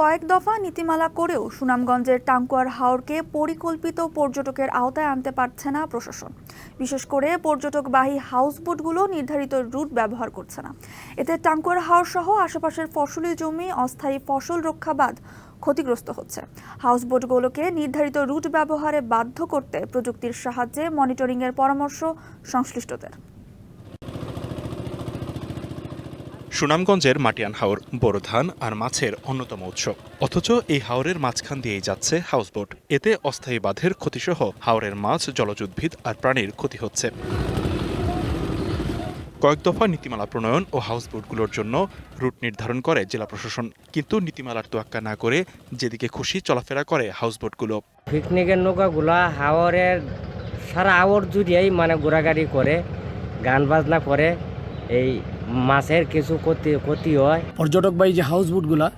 কয়েক দফা নীতিমালা করেও সুনামগঞ্জের টাঙ্কুয়ার হাওরকে পরিকল্পিত পর্যটকের আওতায় আনতে পারছে না প্রশাসন। বিশেষ করে পর্যটকবাহী হাউসবোটগুলো নির্ধারিত রুট ব্যবহার করছে না। এতে টাঙ্কুয়ার হাওর সহ আশেপাশের ফসলি জমি, অস্থায়ী ফসল রক্ষাবাদ ক্ষতিগ্রস্ত হচ্ছে। হাউসবোটগুলোকে নির্ধারিত রুট ব্যবহারে বাধ্য করতে প্রযুক্তির সাহায্যে মনিটরিংয়ের পরামর্শ সংশ্লিষ্টদের। সুনামগঞ্জের মাটিয়ান হাওর বড় ধান আর মাছের অন্যতম উৎস। অথচ এই হাওরের মাঝখান দিয়েই যাচ্ছে হাউসবোট। এতে অস্থায়ী বাঁধের ক্ষতিসহ হাওরের মাছ, জলজ উদ্ভিদ আর প্রাণীর ক্ষতি হচ্ছে। কয়েক দফা নীতিমালা প্রণয়ন ও হাউসবোটগুলোর জন্য রুট নির্ধারণ করে জেলা প্রশাসন। কিন্তু নীতিমালার তোয়াক্কা না করে যেদিকে খুশি চলাফেরা করে হাউসবোটগুলো। পিকনিকের নৌকাগুলা হাওরের সারা আওয়ার জুড়েই মানে ঘোরাঘুরি করে, গান বাজনা করে, এই মাছের কিছু ক্ষতি ক্ষতি হয়। পর্যটক পর্যটকবাহী যে হাউস বোটগুলা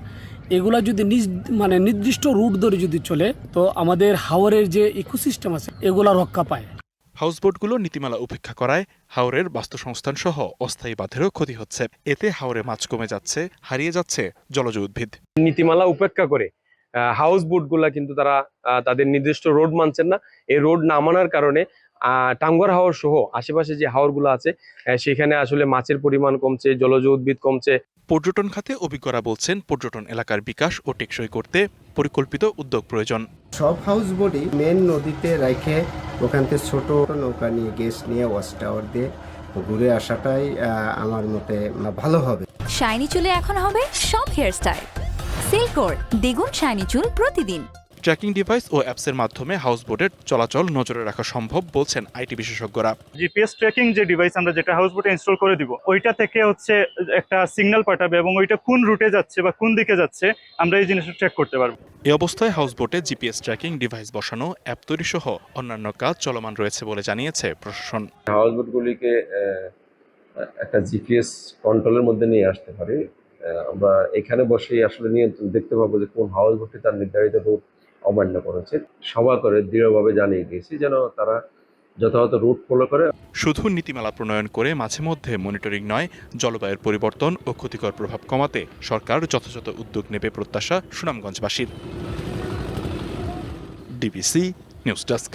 এগুলা যদি নিজ মানে নির্দিষ্ট রুট ধরে যদি চলে তো আমাদের হাওরের যে ইকোসিস্টেম আছে এগুলা রক্ষা পায়। হাউসবোটগুলো নীতিমালা উপেক্ষা করায় হাওরের বাস্তুসংস্থান সহ অস্থায়ী বাঁধেরও ক্ষতি হচ্ছে। এতে হাওরে মাছ কমে যাচ্ছে হারিয়ে যাচ্ছে জলজ উদ্ভিদ। নীতিমালা উপেক্ষা করে হাউস বোটগুলা কিন্তু তারা তাদের নির্দিষ্ট রোড মানছেন না। এই রোড না মানার কারণে আহ, টাঙ্গুয়ার হাওর সহ আশেপাশে যে হাওরগুলো আছে সেখানে আসলে মাছের পরিমাণ কমছে জলজ উদ্ভিদ কমছে। পর্যটন খাতে অভিজ্ঞরা বলছেন পর্যটন এলাকার বিকাশ ও টেকসই করতে পরিকল্পিত উদ্যোগ প্রয়োজন। সব হাউস বোটই মেন নদীতে রেখে ওখান থেকে ছোট নৌকা নিয়ে গেস্ট নিয়ে ওয়াচ টাওয়ার দিয়ে ঘুরে আসাটাই আমার মতে ভালো হবে। শাইনি চুলে এখন হবে সব হেয়ারস্টাইল সিল্কোর দ্বিগুণ শাইনি চুল প্রতিদিন। ট্র্যাকিং ডিভাইস ও অ্যাপসের মাধ্যমে হাউস হাউসবোটের চলাচল নজরে রাখা সম্ভব বলছেন আইটি বিশেষজ্ঞরা। জিপিএস ট্র্যাকিং যে ডিভাইস আমরা যেটা হাউস হাউসবোটে ইনস্টল করে দিব ওইটা থেকে হচ্ছে একটা সিগন্যাল পাঠাবে এবং ওইটা কোন রুটে যাচ্ছে বা কোন দিকে যাচ্ছে আমরা এই জিনিসটা ট্র্যাক করতে পারব। এ অবস্থায় হাউস হাউসবোটে জিপিএস ট্র্যাকিং ডিভাইস বসানো অ্যাপ তৈরি সহ অন্যান্য কাজ চলমান রয়েছে বলে জানিয়েছে প্রশাসন। হাউস বোটগুলিকে একটা জিপিএস কন্ট্রোলের মধ্যে নিয়ে আসতে পারি। আমরা এখানে বসেই আসলে নিয়ন্ত্রণ দেখতে পাবো যে কোন হাউস বোটটি তার নির্ধারিত রুট অমান্য করেছে। সভা করে দৃঢ়ভাবে জানিয়ে দিয়েছি যেন তারা যথাযথ রুট ফলো করে। শুধু নীতিমালা প্রণয়ন করে মাঝে মধ্যে মনিটরিং নয়, জলবায়ুর পরিবর্তন ও ক্ষতিকর প্রভাব কমাতে সরকার যথাযথ উদ্যোগ নেবে প্রত্যাশা সুনামগঞ্জবাসীর। DBC news desk.